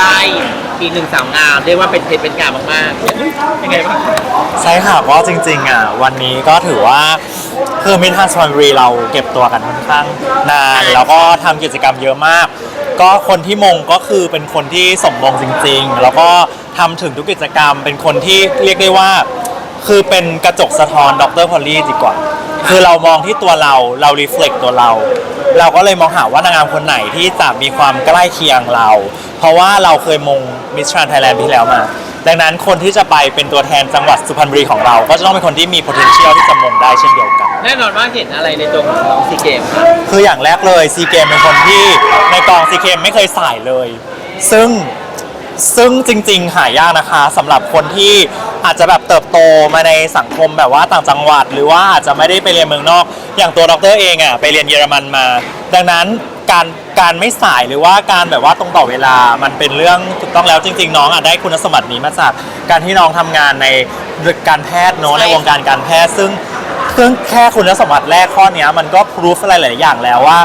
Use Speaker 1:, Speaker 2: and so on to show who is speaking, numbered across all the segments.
Speaker 1: ได้อีกหนึ่งสาวงามเรียกว่าเป็นเพชรเป็นงามมากๆยังไงบ้าง
Speaker 2: ใช่ค่ะเพราะจริงๆอะวันนี้ก็ถือว่าคือมินทันสวันรีเราเก็บตัวกันค่อนข้างนาน แล้วก็ทำกิจกรรมเยอะมาก ก็คนที่มงก็คือเป็นคนที่สมมงจริง ๆ แล้วก็ทำถึงทุกกิจกรรม เป็นคนที่เรียกได้ว่า คือเป็นกระจกสะท้อนดรพอลลี่ดีกว่า คือเรามองที่ตัวเราเรารีเฟล็กตัวเรา เราก็เลยมองหาว่านางงามคนไหนที่จะมีความใกล้เคียงเรา เพราะว่าเราเคยมงมิสทรานไทยแลนด์ที่แล้วมา ดังนั้นคนที่จะไปเป็นตัวแทนจังหวัดสุพรรณบุรีของเรา ก็จะต้องเป็นคนที่มี potential ที่จะมงได้เช่นเดียวกัน
Speaker 1: แน่นอนว่าเห็นอะไรในตัวของน้องซีเกมครับ
Speaker 2: คืออย่างแรกเลยซีเกมเป็นคนที่ในกองซีเกมไม่เคยใส่เลย ซึ่งซึ่งจริงๆหายากนะคะสำหรับคนที่ อาจจะแบบเติบโตมาในสังคมแบบว่าต่างจังหวัด หรือว่าอาจจะไม่ได้ไปเรียนเมืองนอก อย่างตัวดรเองอะไปเรียนเยอรมันมา ดังนั้นการการไม่สายหรือว่าการแบบว่าตรงต่อเวลามันเป็นเรื่องถูกต้องแล้วจริง ๆ น้องอะได้คุณสมบัตินี้มาจากการที่น้องทำงานในการแพทย์เนอะในวงการการแพทย์ซึ่งเครื่องแค่คุณสมบัติแรกข้อเนี้ยมันก็พิสูจอะไรหลายๆอย่างแล้วว่า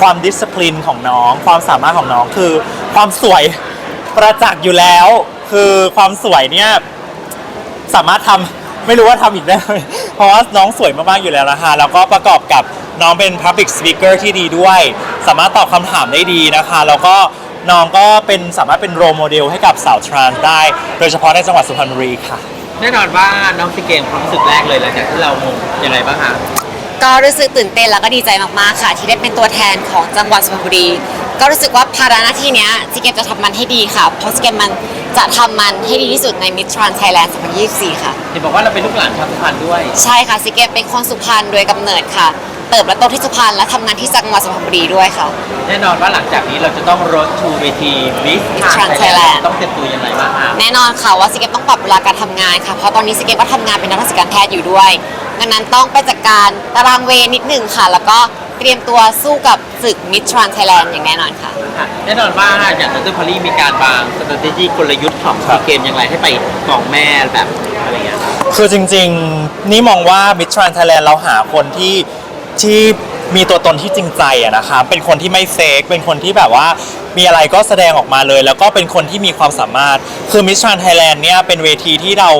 Speaker 2: ความดิสซิ p ลินของน้อง ความสามารถของน้องคือ ความสวยประจักษ์อยู่แล้ว คือความสวยเนี่ย สามารถทำไม่รู้ว่าทำอีกได้ไหมเพราะว่าน้องสวยมากๆอยู่แล้วนะคะแล้วก็ประกอบกับน้องเป็น Public Speaker ที่ดีด้วย สามารถตอบคำถามได้ดีนะคะ แล้วก็น้องก็เป็นสามารถเป็นโรโมเดลให้กับสาวทรานส์ได้ โดยเฉพาะในจังหวัดสุพรรณบุรีค่ะ
Speaker 1: แน่นอนว่าน้องซีเกมความรู้สึกแรกเลยหลังจากที่เรามงยังไงบ้างคะ
Speaker 3: ก็รู้สึกตื่นเต้นแล้วก็ดีใจมากๆค่ะ ที่ได้เป็นตัวแทนของจังหวัดสุพรรณบุรี ก็รู้สึกว่าภาระหน้าที่เนี้ยซีเกมจะทำมันให้ดีค่ะเพราะซีเกมมัน จะทำมันให้ดีที่สุดในมิทรานไทยแลนด์2024 ค่ะ
Speaker 1: เห็นบอกว่าเราเป็นลูกหลานชาวสุพรรณด้วย
Speaker 3: ใช่ค่ะซีเกมเป็นคนสุพรรณโดยกำเนิดค่ะ เติบและโตที่สุพรรณและทำงานที่จังหวัดสุพรรณบุรีด้วยค่ะ
Speaker 1: แน่นอนว่าหลังจากนี้เราจะต้องรถทูเวทีมิส
Speaker 3: Miss
Speaker 1: ทราน
Speaker 3: Trans
Speaker 1: ไทยแลน
Speaker 3: Thailand
Speaker 1: ด์ต้องเตรียมตัวยังไงบ้างคะ
Speaker 3: แน่นอนค่ะว่าซีเกมต้องปรับเวลาการทำงานค่ะ เพราะตอนนี้ซีเกมก็ทำงานเป็นนักราชการแพทย์อยู่ด้วยดังนั้นต้องไปจัดการตารางเวรนิดหนึ่งค่ะ แล้วก็ เตรียมตัวสู้กับศึกมิทรานไทยแลนด์อย่างแน่นอนค่ะ
Speaker 1: ค่ะแน่นอนว่าอย่างดรพอลลี่มีการวาง strategy กลยุทธ์ของ
Speaker 2: ครั
Speaker 1: ซี
Speaker 2: บ
Speaker 1: เกมอย่างไรให้ไปกล่องแม่แบบอะไรเงี้ย
Speaker 2: คือจริงๆ นี่มองว่า Mid t r a n s Thailand เราหาคนที่ที่มีตัวตนที่จริงใจอะนะคะ เป็นคนที่ไม่เฟกเป็นคนที่แบบว่ามีอะไรก็แสดงออกมาเลย แล้วก็เป็นคนที่มีความสามารถ คือ Mid t r a n s Thailand เนี่ยเป็นเวทีที่เรา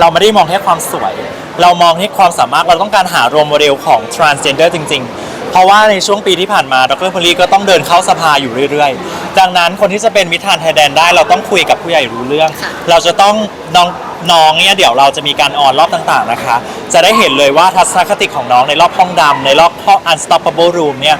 Speaker 2: เราไม่ได้มองแค่ความสวย เรามองที่ความสามารถเราต้องการหาโรลโมเดลของ transgender จริง ๆ เพราะว่าในช่วงปีที่ผ่านมาดรพลีก็ต้องเดินเข้าสภาอยู่เรื่อยๆ ดังนั้นคนที่จะเป็นมิทรานไทยแลนด์ได้เราต้องคุยกับผู้ใหญ่รู้เรื่อง
Speaker 3: ค่ะ
Speaker 2: เราจะต้องน้องน้องเนี่ยเดี๋ยวเราจะมีการออนรอบต่างๆนะคะ จะได้เห็นเลยว่าทัศนคติของน้องในรอบห้องดำในรอบห้อง unstoppable room เนี่ย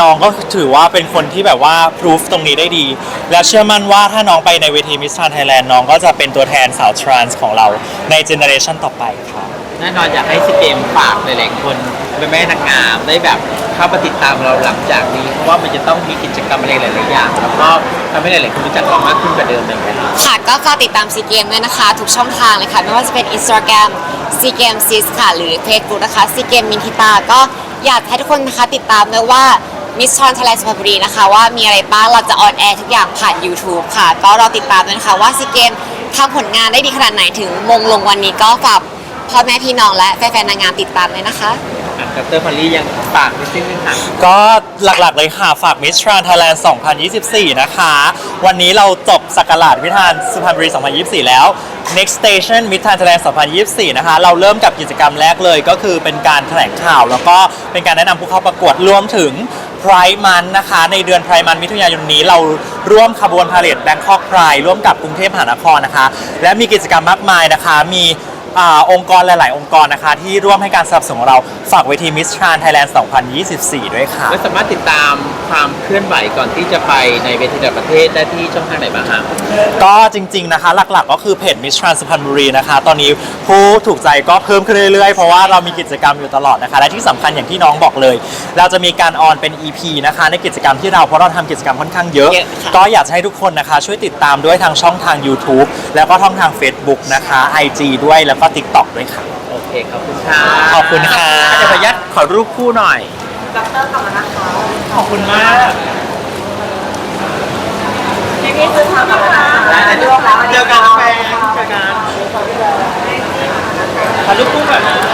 Speaker 2: น้องก็ถือว่าเป็นคนที่แบบว่า proof ตรงนี้ได้ดี และเชื่อมั่นว่าถ้าน้องไปในเวที Miss Trans Thailand น้องก็จะเป็นตัวแทนสาวทรานส์ของเราในเจเนอเรชันต่อไปค่ะ
Speaker 1: แน่นอนอยากให้ซีเกมฝากหลายๆคน แม่แม่นางงามได้แบบเข้ามาติดตามเราหลังจากนี้ เพราะว่ามันจะต้องมีกิจกรรมอะไรหลายๆอย่าง แล้วก็ทำให้หลายๆคนรู้จักเรามากขึ้นกว่าเดิมเลยครับ
Speaker 3: ค่ะก็ฝากติดตามซีเกมด้วยนะคะ ทุกช่องทางเลยค่ะ ไม่ว่าจะเป็น Instagram ซีเกมซิสค่ะ หรือ Facebook นะคะซีเกมมินทิตาก็อยากให้ทุกคนนะคะติดตามด้วยว่ามิสทอนทยแลสุพรรณบุรีนะคะ ว่ามีอะไรบ้างเราจะออนแอร์ทุกอย่างผ่าน YouTube ค่ะ ก็รอติดตามด้วยนะคะว่าซีเกมทำผลงานได้ดีขนาดไหนถึงมงลงวันนี้ก็ฝากพ่อแม่พี่น้องและแฟนๆนางงามติดตามเลยนะคะ
Speaker 1: ดรพอลลี่ยังฝากนิดนึงค่ะ
Speaker 2: ก็หลักๆเลยค่ะ ฝาก Miss Trans Thailand 2024 นะคะ วันนี้เราจบสักราชวิธานสุพรรณบุรี 2024 แล้ว next station Miss Trans Thailand 2024 นะคะ เราเริ่มกับกิจกรรมแรกเลยก็คือเป็นการแถลงข่าว แล้วก็เป็นการแนะนำผู้เข้าประกวดรวมถึง Pride Month นะคะ ในเดือน Pride Month มิถุนายนนี้เราร่วมขบวนพาเหรด Bangkok Pride ร่วมกับกรุงเทพมหานครนะคะ และมีกิจกรรมมากมายนะคะมี อาองค์กรหลาย ๆ องค์กรนะคะ ที่ร่วมให้การสนับสนุนของเราฝากเวที Miss Trans Thailand 2024 ด้วยค่ะ
Speaker 1: และสามารถติดตามความเคลื่อนไหวก่อนที่จะไปในเวทีระดับประเทศได้ที่ช่องทางไหนบ้างคะ
Speaker 2: ก็จริง ๆ นะคะ หลัก ๆ ก็คือเพจ Miss Trans สุพรรณบุรีนะคะ ตอนนี้ผู้ถูกใจก็เพิ่มขึ้นเรื่อย ๆ เพราะว่าเรามีกิจกรรมอยู่ตลอดนะคะ และที่สำคัญอย่างที่น้องบอกเลย เราจะมีการออนเป็น EP นะคะ ในกิจกรรมที่เราเพราะเราทำกิจกรรมค่อนข้างเยอะ
Speaker 3: เยอะค่ะ
Speaker 2: ก็อยากจะให้ทุกคนนะคะ ช่วยติดตามด้วยทางช่องทาง YouTube แล้วก็ช่องทาง Facebook นะคะ IG ด้วยแล้วก็ TikTok ด้วยค่ะ
Speaker 1: โอเคขอบคุณค่ะ
Speaker 2: ขอบคุณค่ะ
Speaker 1: เดี๋ยวขออนุญาตขอรูปคู่หน่อยดรกลับมานะคะขอบคุณมากพี่พี่ซื้อทำนะคะเจอกันแฟนเจอกันขอรูปคู่ก่อนนะ